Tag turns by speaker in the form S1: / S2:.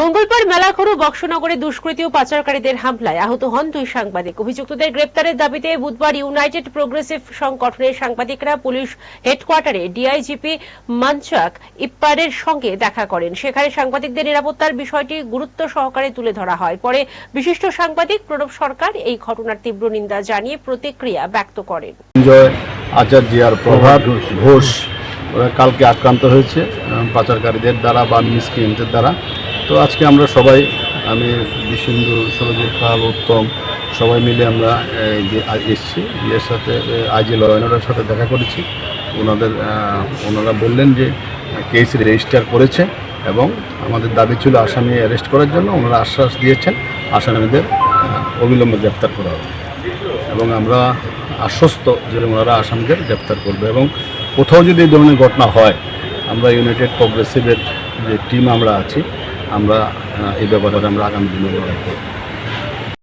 S1: মঙ্গলবার মেলাখড়ু বক্সনগরে দুষ্কৃতী ও পাচারকারীদের হামলায় আহত হন দুই সাংবাদিক। অভিযুক্তদের গ্রেপ্তারের দাবিতে বুধবার ইউনাইটেড প্রোগ্রেসিভ সংগঠনের সাংবাদিকরা পুলিশ হেডকোয়ার্টারে ডিআইজিপি মানচাক ইপ্পারের সঙ্গে দেখা করেন। সেখানে সাংবাদিকদের নিরাপত্তার বিষয়টি গুরুত্ব সহকারে তুলে ধরা হয়। পরে বিশিষ্ট সাংবাদিক প্রণব সরকার এই ঘটনার তীব্র নিন্দা জানিয়ে প্রতিক্রিয়া ব্যক্ত করেন।
S2: কালকে আক্রান্ত হয়েছে পাচারকারীদের দ্বারা বা মিসক্রিয়েন্টের দ্বারা। তো আজকে আমরা সবাই, আমি বিশেন্দু সরজিৎ পাল উত্তম, সবাই মিলে আমরা এসেছি। এর সাথে আইজি লয়নারের সাথে দেখা করেছি। ওনাদের ওনারা বললেন যে, কেস রেজিস্টার করেছে এবং আমাদের দাবি ছিল আসামি অ্যারেস্ট করার জন্য। ওনারা আশ্বাস দিয়েছেন, আসামিদের অবিলম্বে গ্রেপ্তার করা হবে। এবং আমরা আশ্বস্ত যে ওনারা আসামিদের গ্রেপ্তার করবে এবং কোথাও যদি এই ধরনের ঘটনা হয়, আমরা ইউনাইটেড প্রগ্রেসিভের যে টিম আমরা আছি আমরা এই ব্যাপারে আমরা আগামী দিনে লড়াই করব